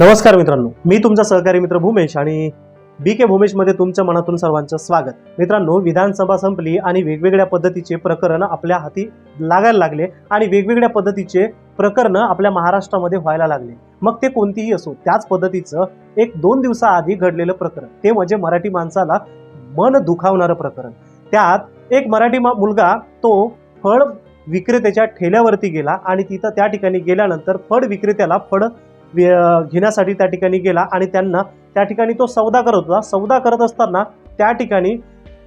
नमस्कार मित्रांनो मी तुमचा सहकारी मित्र भूमेश आणि बी के भूमेशमध्ये तुमच्या मनातून सर्वांचं स्वागत. मित्रांनो विधानसभा संपली आणि वेगवेगळ्या पद्धतीचे प्रकरण आपल्या हाती लागायला लागले आणि वेगवेगळ्या पद्धतीचे प्रकरण आपल्या महाराष्ट्रामध्ये व्हायला लागले. मग ते कोणतीही असो त्याच पद्धतीचं एक दोन दिवसाआधी घडलेलं प्रकरण. ते म्हणजे मराठी माणसाला मन दुखावणारं प्रकरण. त्यात एक मराठी मा- मुलगा तो फळ विक्रेत्याच्या ठेल्यावरती गेला आणि तिथं त्या ठिकाणी गेल्यानंतर फळ विक्रेत्याला फळ घेण्यासाठी त्या ठिकाणी गेला आणि त्यांना त्या ठिकाणी तो सौदा करत होता. सौदा करत असताना त्या ठिकाणी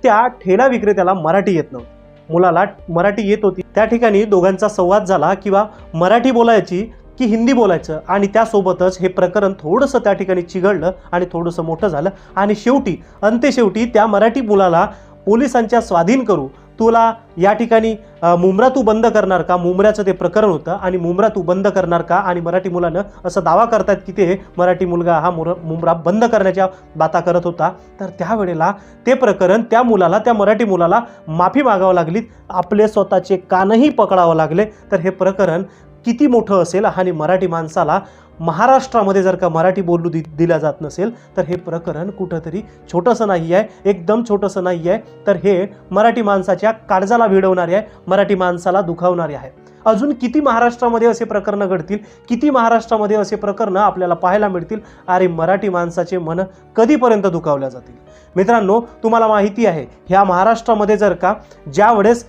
त्या ठेला विक्रेत्याला मराठी येत नव्हती. मुलाला मराठी येत होती. त्या ठिकाणी दोघांचा संवाद झाला किंवा मराठी बोलायची की हिंदी बोलायचं आणि त्यासोबतच हे प्रकरण थोडंसं त्या ठिकाणी चिघळलं आणि थोडंसं मोठं झालं. आणि शेवटी अंत्यशेवटी त्या मराठी मुलाला पोलिसांच्या स्वाधीन करू तुला या ठिकाणी अ, मुंब्रा तू बंद करणार का? मुंबऱ्याचं ते प्रकरण होतं. आणि मुंब्रा तू बंद करणार का? आणि मराठी मुलानं असं दावा करतात की ते मराठी मुलगा हा मुर मुंब्रा बंद करण्याच्या बाता करत होता. तर त्यावेळेला ते प्रकरण त्या मुलाला त्या मराठी मुलाला माफी मागावं लागली आपले स्वतःचे कानही पकडावं लागले. तर हे प्रकरण किती मोठं असेल आणि मराठी माणसाला महाराष्ट्रामध्ये जर का मराठी बोलू दि दिल्या जात नसेल तर हे प्रकरण कुठंतरी छोटंसं नाही आहे एकदम छोटंसं नाही आहे. तर हे मराठी माणसाच्या काळजाला भिडवणारे आहे मराठी माणसाला दुखावणारे आहे. अजून किती महाराष्ट्रामध्ये असे प्रकरणं घडतील किती महाराष्ट्रामध्ये असे प्रकरणं आपल्याला पाहायला मिळतील? अरे मराठी माणसाचे मन कधीपर्यंत दुखावल्या जातील? मित्रांनो तुम्हाला माहिती आहे ह्या महाराष्ट्रामध्ये जर का ज्यावेळेस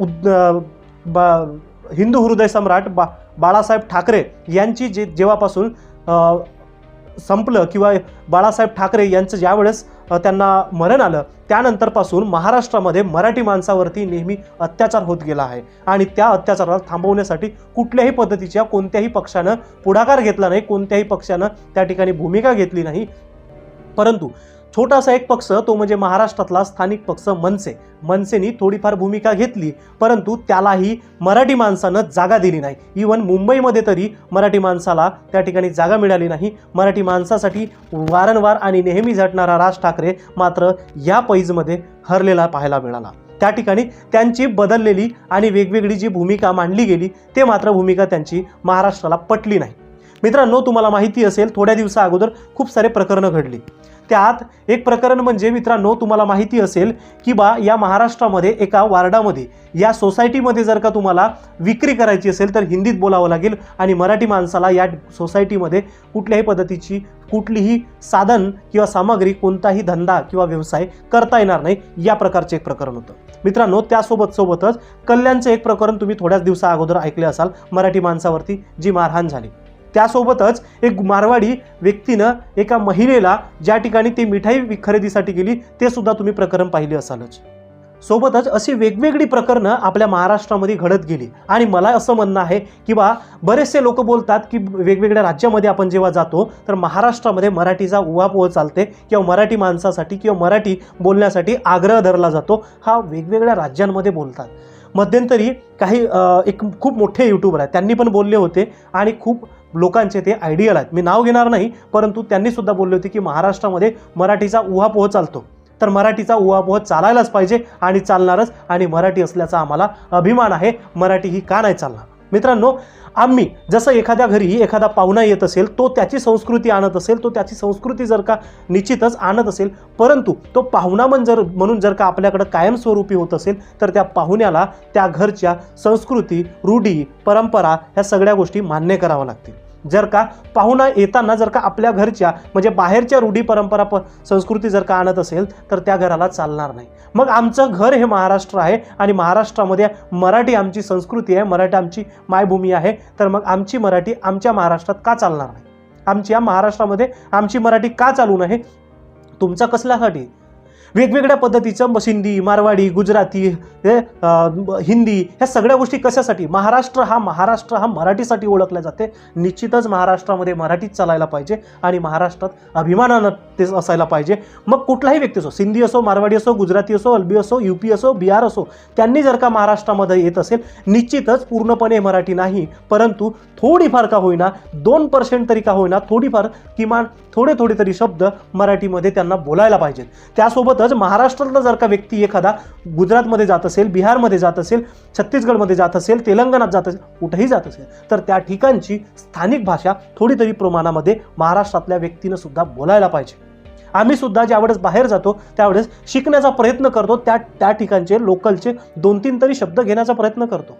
उद- बा- हिंदू हृदय सम्राट बा बाळासाहेब ठाकरे यांची जे जेव्हापासून संपलं किंवा बाळासाहेब ठाकरे यांचं ज्यावेळेस त्यांना मरण आलं त्यानंतरपासून महाराष्ट्रामध्ये मराठी माणसावरती नेहमी अत्याचार होत गेला आहे. आणि त्या अत्याचाराला थांबवण्यासाठी कुठल्याही पद्धतीच्या कोणत्याही पक्षानं पुढाकार घेतला नाही कोणत्याही पक्षानं त्या ठिकाणी भूमिका घेतली नाही. परंतु छोटासा एक पक्ष तो म्हणजे महाराष्ट्रातला स्थानिक पक्ष मनसे. मनसेनी थोडीफार भूमिका घेतली परंतु त्यालाही मराठी माणसानं जागा दिली नाही. इवन मुंबईमध्ये तरी मराठी माणसाला त्या ठिकाणी जागा मिळाली नाही. मराठी माणसासाठी वारंवार आणि नेहमी झटणारा राज ठाकरे मात्र या पैजमध्ये हरलेला पाहायला मिळाला. त्या ठिकाणी त्यांची बदललेली आणि वेगवेगळी जी भूमिका मांडली गेली ते मात्र भूमिका त्यांची महाराष्ट्राला पटली नाही. मित्रांनो तुम्हाला माहिती असेल थोड्या दिवसा अगोदर खूप सारे प्रकरणं घडली. त्यात एक प्रकरण म्हणजे मित्रांनो तुम्हाला माहिती असेल की बा या महाराष्ट्रामध्ये एका वार्डामध्ये या सोसायटीमध्ये जर का तुम्हाला विक्री करायची असेल तर हिंदीत बोलावं लागेल आणि मराठी माणसाला या सोसायटीमध्ये कुठल्याही पद्धतीची कुठलीही साधन किंवा सामग्री कोणताही धंदा किंवा व्यवसाय करता येणार नाही या प्रकारचे एक प्रकरण होतं. मित्रांनो त्यासोबत सोबतच कल्याणचं एक प्रकरण तुम्ही थोड्याच दिवसा अगोदर ऐकले असाल मराठी माणसावरती जी मारहाण झाली. त्यासोबतच एक मारवाडी व्यक्तीनं एका महिलेला ज्या ठिकाणी ती मिठाई खरेदीसाठी गेली ते सुद्धा तुम्ही प्रकरण पाहिले असालच. सोबतच अशी वेगवेगळी प्रकरणं आपल्या महाराष्ट्रामध्ये घडत गेली. आणि मला असं म्हणणं आहे की बा बरेचसे लोक बोलतात की वेगवेगळ्या राज्यामध्ये आपण जेव्हा जातो तर महाराष्ट्रामध्ये मराठीचा उहापोह चालते किंवा मराठी माणसासाठी किंवा मराठी बोलण्यासाठी आग्रह धरला जातो. हा वेगवेगळ्या राज्यांमध्ये बोलतात. मध्यंतरी काही एक खूप मोठे यूट्यूबर आहेत. त्यांनी पण बोलले होते आणि खूप लोकांचे ते आयडियल आहेत. मी नाव घेणार नाही परंतु त्यांनी सुद्धा बोलले होते की महाराष्ट्रामध्ये मराठीचा उहापोह चालतो. तर मराठीचा उहापोह चालायलाच पाहिजे आणि चालणारच आणि मराठी असल्याचा आम्हाला अभिमान आहे. मराठी ही का नाही चालणार? मित्रांनो आम्ही जसं एखाद्या घरी एखादा पाहुणा येत असेल तो त्याची संस्कृती आणत असेल तो त्याची संस्कृती जर का निश्चितच आणत असेल परंतु तो पाहुणा म्हण जर म्हणून जर का आपल्याकडं कायमस्वरूपी होत असेल तर त्या पाहुण्याला त्या घरच्या संस्कृती रूढी परंपरा ह्या सगळ्या गोष्टी मान्य कराव्या लागतील. जर का पाहुणा येताना जर का आपल्या घरच्या म्हणजे बाहेरच्या रूढी परंपरा प संस्कृती जर का आणत असेल तर त्या घराला चालणार नाही. मग आमचं घर हे महाराष्ट्र आहे आणि महाराष्ट्रामध्ये मराठी आमची संस्कृती आहे मराठी आमची मायभूमी आहे तर मग आमची मराठी आमच्या महाराष्ट्रात का चालणार नाही? आमच्या महाराष्ट्रामध्ये आमची मराठी का चालू नये तुमचा कसल्यासाठी? वेगवेगळ्या पद्धतीचं सिंधी मारवाडी गुजराती हे हिंदी ह्या सगळ्या गोष्टी कशासाठी? महाराष्ट्र हा महाराष्ट्र हा मराठीसाठी ओळखला जाते. निश्चितच महाराष्ट्रामध्ये मराठीच चालायला पाहिजे आणि महाराष्ट्रात अभिमानानं ते असायला पाहिजे. मग कुठलाही व्यक्ती असो सिंधी असो मारवाडी असो गुजराती असो अल्बी असो यू पी असो बिहार असो त्यांनी जर का महाराष्ट्रामध्ये येत असेल निश्चितच पूर्णपणे मराठी नाही. परंतु थोडीफार का होईना दोन पर्सेंट तरी का होईना थोडीफार किमान थोडे थोडे तरी शब्द मराठीमध्ये त्यांना बोलायला पाहिजेत. त्यासोबत त्यासोबतच महाराष्ट्रातला जर का व्यक्ती एखादा गुजरातमध्ये जात असेल बिहारमध्ये जात असेल छत्तीसगडमध्ये जात असेल तेलंगणात जात असेल कुठेही जात असेल तर त्या ठिकाणची स्थानिक भाषा थोडी तरी प्रमाणामध्ये महाराष्ट्रातल्या व्यक्तीनं सुद्धा बोलायला पाहिजे. आम्ही सुद्धा ज्यावेळेस बाहेर जातो त्यावेळेस शिकण्याचा प्रयत्न करतो त्या त्या ठिकाणचे लोकलचे दोन तीन तरी शब्द घेण्याचा प्रयत्न करतो.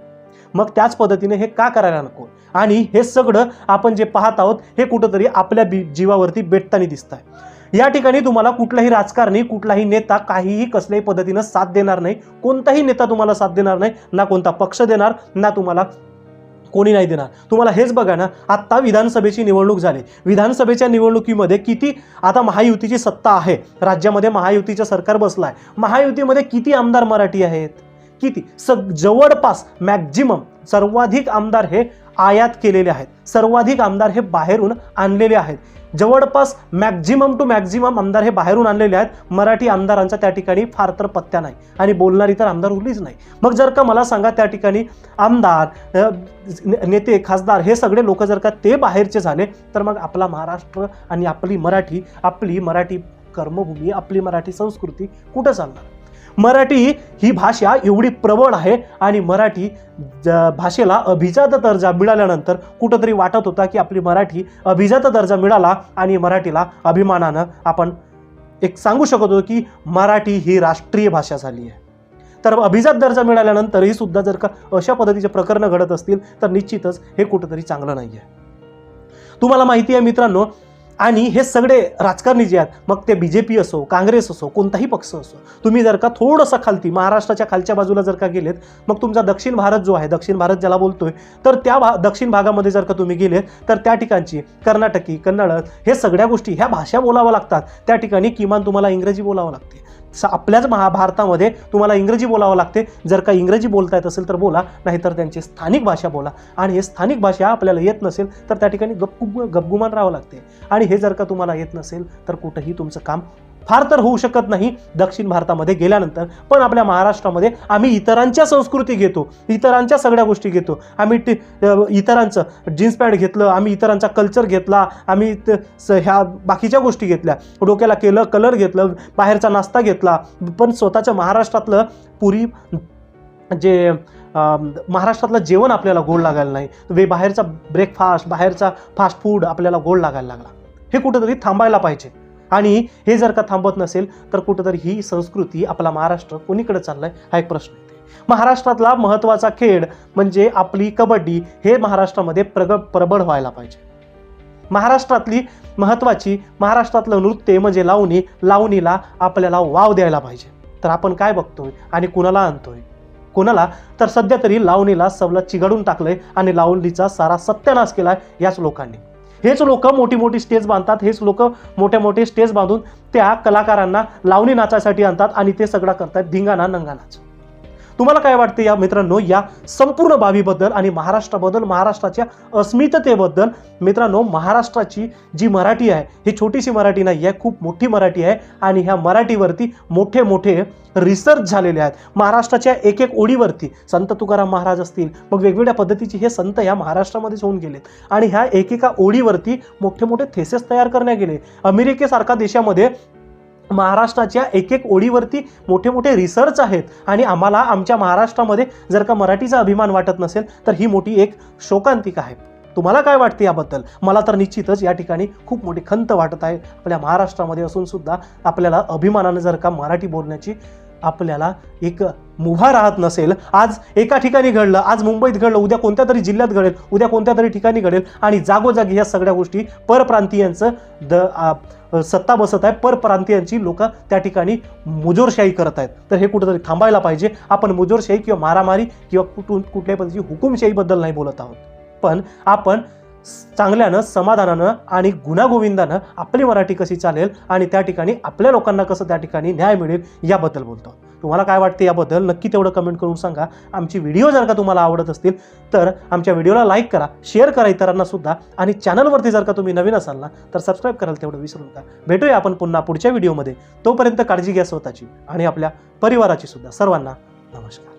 मग त्याच पद्धतीने हे का करायला नको? आणि हे सगळं आपण जे पाहत आहोत हे कुठंतरी आपल्या बी जीवावरती बेटताना दिसत आहे या ठिकाणी तुम्हाला कुठलाही राजकारणी कुठलाही नेता काहीही कसल्याही पद्धतीनं साथ देणार नाही. कोणताही नेता तुम्हाला साथ देणार नाही ना कोणता पक्ष देणार ना तुम्हाला कोणी नाही देणार. तुम्हाला हेच बघा ना आत्ता विधानसभेची निवडणूक झाली. विधानसभेच्या निवडणुकीमध्ये किती आता महायुतीची सत्ता आहे. राज्यामध्ये महायुतीचं सरकार बसलं आहे महायुतीमध्ये किती आमदार मराठी आहेत? किती? सग जवळपास मॅक्झिमम सर्वाधिक आमदार हे आयात केलेले आहेत. सर्वाधिक आमदार हे बाहेरून आणलेले आहेत. जवळपास मॅक्झिमम टू मॅक्झिमम आमदार हे बाहेरून आणलेले आहेत. मराठी आमदारांचा त्या ठिकाणी फार तर पत्त्या नाही. आणि बोलणारी तर आमदार उरलीच नाही. मग जर का मला सांगा त्या ठिकाणी आमदार नेते खासदार हे सगळे लोक जर का ते बाहेरचे झाले तर मग आपला महाराष्ट्र आणि आपली मराठी आपली मराठी कर्मभूमी आपली मराठी संस्कृती कुठं चालणार? मराठी ही भाषा एवढी प्रबळ आहे आणि मराठी ज- भाषेला अभिजात दर्जा मिळाल्यानंतर कुठंतरी वाटत होता की आपली मराठी अभिजात दर्जा मिळाला आणि मराठीला अभिमानानं आपण एक सांगू शकतो की मराठी ही राष्ट्रीय भाषा झाली आहे. तर अभिजात दर्जा मिळाल्यानंतरही सुद्धा जर का अशा पद्धतीचे प्रकरणं घडत असतील तर निश्चितच हे कुठंतरी चांगलं नाही आहे तुम्हाला माहिती आहे मित्रांनो आणि हे सगळे राजकारणी जे आहेत मग ते बी जे पी असो काँग्रेस असो कोणताही पक्ष असो तुम्ही जर का थोडंसं खालती महाराष्ट्राच्या खालच्या बाजूला जर का गेलेत मग तुमचा दक्षिण भारत जो आहे दक्षिण भारत ज्याला बोलतोय तर त्या भा दक्षिण भागामध्ये जर का तुम्ही गेलेत तर त्या ठिकाणची कर्नाटकी कन्नड हे सगळ्या गोष्टी ह्या भाषा बोलाव्या लागतात. त्या ठिकाणी किमान तुम्हाला इंग्रजी बोलावं लागते. आपल्याच महाभारतामध्ये तुम्हाला इंग्रजी बोलावं लागते. जर का इंग्रजी बोलता येत असेल तर बोला नाहीतर त्यांची स्थानिक भाषा बोला. आणि हे स्थानिक भाषा आपल्याला येत नसेल तर त्या ठिकाणी गपगुम गपगुमान राहावं लागते. आणि हे जर का तुम्हाला येत नसेल तर कुठंही तुमचं काम फार तर होऊ शकत नाही दक्षिण भारतामध्ये गेल्यानंतर. पण आपल्या महाराष्ट्रामध्ये आम्ही इतरांच्या संस्कृती घेतो इतरांच्या सगळ्या गोष्टी घेतो. आम्ही टी इतरांचं जीन्स पॅन्ट घेतलं आम्ही इतरांचा कल्चर घेतला आम्ही त- स- ह्या बाकीच्या गोष्टी घेतल्या. डोक्याला केलं कलर घेतलं बाहेरचा नाश्ता घेतला. पण स्वतःच्या महाराष्ट्रातलं पुरी जे महाराष्ट्रातलं जेवण आपल्याला गोड लागायला नाही. वे बाहेरचा ब्रेकफास्ट बाहेरचा फास्ट फूड आपल्याला गोड लागायला लागला. हे कुठंतरी थांबायला पाहिजे. आणि हे जर का थांबत नसेल तर कुठंतरी ही संस्कृती आपला महाराष्ट्र कोणीकडे चाललाय हा एक प्रश्न येते. महाराष्ट्रातला महत्त्वाचा खेळ म्हणजे आपली कबड्डी हे महाराष्ट्रामध्ये प्रग प्रबळ व्हायला पाहिजे. महाराष्ट्रातली महत्त्वाची महाराष्ट्रातलं नृत्य म्हणजे लावणी लावणीला आपल्याला वाव द्यायला पाहिजे. तर आपण काय बघतोय आणि कुणाला आणतोय? कुणाला? तर सध्या तरी लावणीला सवलत चिघडून टाकलंय आणि लावणीचा सारा सत्यानाश केलाय याच लोकांनी. हेच लोक मोठी मोठी स्टेज बांधतात हेच लोक मोठे मोठे स्टेज बांधून त्या कलाकारांना लावणी नाचासाठी आणतात आणि ते सगळं करतात धिंगाणा नंगानाच. तुम्हाला काय वाटते या मित्रांनो या संपूर्ण बाबीबद्दल आणि महाराष्ट्राबद्दल महाराष्ट्राच्या अस्मिततेबद्दल मित्रांनो महाराष्ट्राची जी मराठी आहे ही छोटीशी मराठी नाही आहे खूप मोठी मराठी आहे आणि ह्या मराठीवरती मोठे मोठे रिसर्च झालेले आहेत. महाराष्ट्राच्या एक एक ओळीवरती संत तुकाराम महाराज असतील मग वेगवेगळ्या पद्धतीचे हे संत या महाराष्ट्रामध्येच होऊन गेलेत. आणि ह्या एकेका ओळीवरती मोठे मोठे थेसेस तयार करण्यात गेले. अमेरिकेसारख्या देशामध्ये महाराष्ट्राच्या एक एक ओळीवरती मोठे मोठे रिसर्च आहेत. आणि आम्हाला आमच्या महाराष्ट्रामध्ये जर का मराठीचा अभिमान वाटत नसेल तर ही मोठी एक शोकांतिका आहे. तुम्हाला काय वाटते याबद्दल? मला तर निश्चितच या ठिकाणी खूप मोठी खंत वाटत आहे. आपल्या महाराष्ट्रामध्ये असून सुद्धा आपल्याला अभिमानानं जर का मराठी बोलण्याची आपल्याला एक मुभा राहत नसेल. आज एका ठिकाणी घडलं आज मुंबईत घडलं उद्या कोणत्या तरी जिल्ह्यात घडेल उद्या कोणत्या तरी ठिकाणी घडेल आणि जागोजागी ह्या सगळ्या गोष्टी परप्रांतीयांचं द सत्ता बसत आहे. परप्रांतीयांची लोक त्या ठिकाणी मुजोरशाही करत आहेत. तर हे कुठंतरी थांबायला पाहिजे. आपण मुजोरशाही किंवा मारामारी किंवा कुठून कुठल्याही पद्धतीची हुकुमशाहीबद्दल नाही बोलत आहोत. पण आपण चांगल्यानं समाधानानं आणि गुणागोविंदानं आपली मराठी कशी चालेल आणि त्या ठिकाणी आपल्या लोकांना कसं त्या ठिकाणी न्याय मिळेल याबद्दल बोलतो. तुम्हाला काय वाटते याबद्दल? नक्की तेवढं कमेंट करून सांगा. आमची व्हिडिओ जर का तुम्हाला आवडत असतील तर आमच्या व्हिडिओला लाईक करा शेअर करा इतरांना सुद्धा आणि चॅनलवरती जर का तुम्ही नवीन असाल ना तर सबस्क्राईब करायला तेवढं विसरू नका. भेटूया आपण पुन्हा पुढच्या व्हिडिओमध्ये तोपर्यंत काळजी घ्या स्वतःची आणि आपल्या परिवाराची सुद्धा. सर्वांना नमस्कार.